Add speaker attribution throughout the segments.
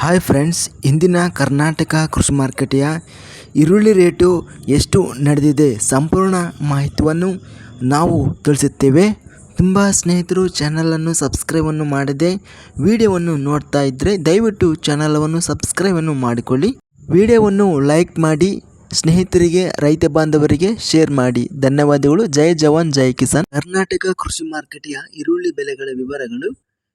Speaker 1: Hi friends ಇಂದಿನ ಕರ್ನಾಟಕ ಕೃಷಿ ಮಾರುಕಟ್ಟೆಯ ಈರುಳ್ಳಿ ರೇಟು ಎಷ್ಟು ನಡೆದಿದೆ ಸಂಪೂರ್ಣ ಮಾಹಿತಿಯನ್ನು ನಾವು ತಿಳಿಸುತ್ತೇವೆ. ತುಂಬ ಸ್ನೇಹಿತರು ಚಾನಲನ್ನು ಸಬ್ಸ್ಕ್ರೈಬನ್ನು ಮಾಡದೆ ವಿಡಿಯೋವನ್ನು ನೋಡ್ತಾ ಇದ್ದರೆ ದಯವಿಟ್ಟು ಚಾನಲವನ್ನು ಸಬ್ಸ್ಕ್ರೈಬನ್ನು ಮಾಡಿಕೊಳ್ಳಿ. ವಿಡಿಯೋವನ್ನು ಲೈಕ್ ಮಾಡಿ, ಸ್ನೇಹಿತರಿಗೆ, ರೈತ ಬಾಂಧವರಿಗೆ ಶೇರ್ ಮಾಡಿ. ಧನ್ಯವಾದಗಳು. ಜೈ ಜವಾನ್, ಜೈ ಕಿಸಾನ್. ಕರ್ನಾಟಕ ಕೃಷಿ ಮಾರುಕಟ್ಟೆಯ ಈರುಳ್ಳಿ ಬೆಲೆಗಳ ವಿವರಗಳು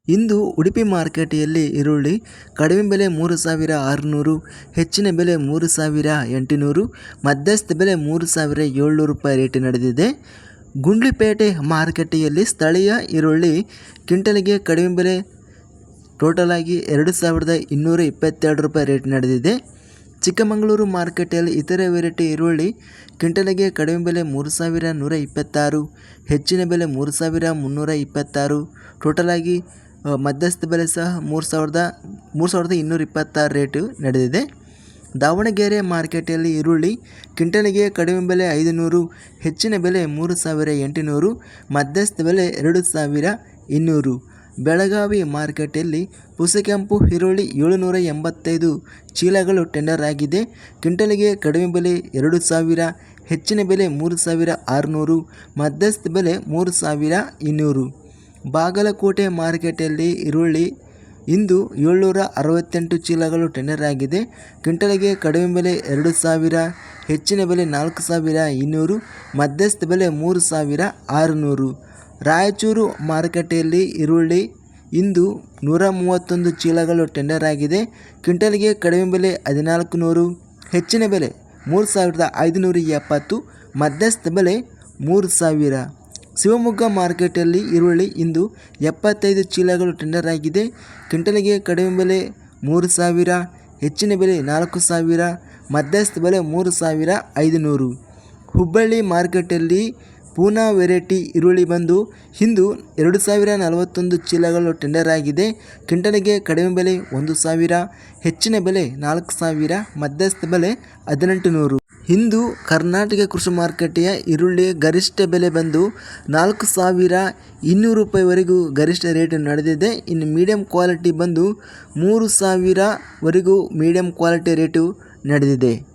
Speaker 1: ಇಂದು ಉಡುಪಿ ಮಾರುಕಟ್ಟೆಯಲ್ಲಿ ಈರುಳ್ಳಿ ಕಡಿಮೆ ಬೆಲೆ ಮೂರು ಸಾವಿರ ಆರುನೂರು ಹೆಚ್ಚಿನ ಬೆಲೆ ಮೂರು ಸಾವಿರ ಎಂಟುನೂರು ಮಧ್ಯಸ್ಥ ಬೆಲೆ ಮೂರು ಸಾವಿರ ಏಳ್ನೂರು ರೂಪಾಯಿ ರೇಟ್ ನಡೆದಿದೆ. ಗುಂಡ್ಲಿಪೇಟೆ ಮಾರುಕಟ್ಟೆಯಲ್ಲಿ ಸ್ಥಳೀಯ ಈರುಳ್ಳಿ ಕ್ವಿಂಟಲ್ಗೆ ಕಡಿಮೆ ಬೆಲೆ ಟೋಟಲ್ ಆಗಿ ಎರಡು ಸಾವಿರದ ಇನ್ನೂರ ಇಪ್ಪತ್ತೆರಡು ರೂಪಾಯಿ ರೇಟ್ ನಡೆದಿದೆ. ಚಿಕ್ಕಮಗಳೂರು ಮಾರುಕಟ್ಟೆಯಲ್ಲಿ ಇತರೆ ವೆರೈಟಿ ಈರುಳ್ಳಿ ಕ್ವಿಂಟಲ್ಗೆ ಕಡಿಮೆ ಬೆಲೆ ಮೂರು ಸಾವಿರ ನೂರ ಇಪ್ಪತ್ತಾರು ಹೆಚ್ಚಿನ ಬೆಲೆ ಮೂರು ಸಾವಿರ ಮುನ್ನೂರ ಇಪ್ಪತ್ತಾರು ಟೋಟಲ್ ಆಗಿ ಆ, ಮಧ್ಯಸ್ಥ ಬೆಲೆ ಸಹ ಮೂರು ಸಾವಿರದ ಮೂರು ಸಾವಿರದ ಇನ್ನೂರ ಇಪ್ಪತ್ತಾರು ರೇಟು ನಡೆದಿದೆ. ದಾವಣಗೆರೆ ಮಾರ್ಕೆಟಲ್ಲಿ ಈರುಳ್ಳಿ, ಕ್ವಿಂಟಲ್ಗೆ ಕಡಿಮೆ ಬೆಲೆ ಐದುನೂರು, ಹೆಚ್ಚಿನ ಬೆಲೆ ಮೂರು ಸಾವಿರ ಎಂಟುನೂರು ಮಧ್ಯಸ್ಥ ಬೆಲೆ ಎರಡು ಸಾವಿರ ಇನ್ನೂರು. ಬೆಳಗಾವಿ ಮಾರ್ಕೆಟಲ್ಲಿ ಪುಸಕೆಂಪು ಈರುಳ್ಳಿ ಏಳುನೂರ ಎಂಬತ್ತೈದು ಚೀಲಗಳು ಟೆಂಡರ್ ಆಗಿದೆ. ಕ್ವಿಂಟಲ್ಗೆ ಕಡಿಮೆ ಬೆಲೆ ಎರಡು ಸಾವಿರ, ಹೆಚ್ಚಿನ ಬೆಲೆ ಮೂರು ಸಾವಿರ ಆರುನೂರು ಮಧ್ಯಸ್ಥ ಬೆಲೆ ಮೂರು ಸಾವಿರ ಇನ್ನೂರು. ಬಾಗಲಕೋಟೆ ಮಾರುಕಟ್ಟೆಯಲ್ಲಿ ಈರುಳ್ಳಿ ಇಂದು ಏಳ್ನೂರ ಅರವತ್ತೆಂಟು ಚೀಲಗಳು ಟೆಂಡರ್ ಆಗಿದೆ. ಕ್ವಿಂಟಲ್ಗೆ ಕಡಿಮೆ ಬೆಲೆ ಎರಡು ಸಾವಿರ, ಹೆಚ್ಚಿನ ಬೆಲೆ ನಾಲ್ಕು ಸಾವಿರ ಇನ್ನೂರು, ಮಧ್ಯಸ್ಥ ಬೆಲೆ ಮೂರು ಸಾವಿರ ಆರುನೂರು. ರಾಯಚೂರು ಮಾರುಕಟ್ಟೆಯಲ್ಲಿ ಈರುಳ್ಳಿ ಇಂದು ನೂರ ಮೂವತ್ತೊಂದು ಚೀಲಗಳು ಟೆಂಡರ್ ಆಗಿದೆ. ಕ್ವಿಂಟಲ್ಗೆ ಕಡಿಮೆ ಬೆಲೆ ಹದಿನಾಲ್ಕು ನೂರು ಹೆಚ್ಚಿನ ಬೆಲೆ ಮೂರು ಸಾವಿರದ ಐದುನೂರ ಎಪ್ಪತ್ತು, ಮಧ್ಯಸ್ಥ ಬೆಲೆ ಮೂರು ಸಾವಿರ. ಶಿವಮೊಗ್ಗ ಮಾರ್ಕೆಟಲ್ಲಿ ಈರುಳ್ಳಿ ಇಂದು ಎಪ್ಪತ್ತೈದು ಚೀಲಗಳು ಟೆಂಡರ್ ಆಗಿದೆ. ಕ್ವಿಂಟಲ್ಗೆ ಕಡಿಮೆ ಬೆಲೆ ಮೂರು ಸಾವಿರ, ಹೆಚ್ಚಿನ ಬೆಲೆ ನಾಲ್ಕು ಸಾವಿರ, ಮಧ್ಯಸ್ಥ ಬೆಲೆ ಮೂರು ಸಾವಿರ ಐದುನೂರು. ಹುಬ್ಬಳ್ಳಿ ಮಾರ್ಕೆಟಲ್ಲಿ ಪೂನಾ ವೆರೈಟಿ ಈರುಳ್ಳಿ ಬಂದು ಇಂದು ಎರಡು ಸಾವಿರ ನಲವತ್ತೊಂದು ಚೀಲಗಳು ಟೆಂಡರ್ ಆಗಿದೆ. ಕ್ವಿಂಟಲ್ಗೆ ಕಡಿಮೆ ಬೆಲೆ ಒಂದು ಸಾವಿರ, ಹೆಚ್ಚಿನ ಬೆಲೆ ನಾಲ್ಕು ಸಾವಿರ, ಮಧ್ಯಸ್ಥ ಬೆಲೆ ಹದಿನೆಂಟು ನೂರು ಇಂದು ಕರ್ನಾಟಕ ಕೃಷಿ ಮಾರುಕಟ್ಟೆಯ ಈರುಳ್ಳಿ ಗರಿಷ್ಠ ಬೆಲೆ ಬಂದು ನಾಲ್ಕು ಸಾವಿರ ಇನ್ನೂರು ರೂಪಾಯಿವರೆಗೂ ಗರಿಷ್ಠ ರೇಟ್ ನಡೆದಿದೆ. ಇನ್ನು ಮೀಡಿಯಂ ಕ್ವಾಲಿಟಿ ಬಂದು ಮೂರು ಸಾವಿರವರೆಗೂ ಮೀಡಿಯಂ ಕ್ವಾಲಿಟಿ ರೇಟು ನಡೆದಿದೆ.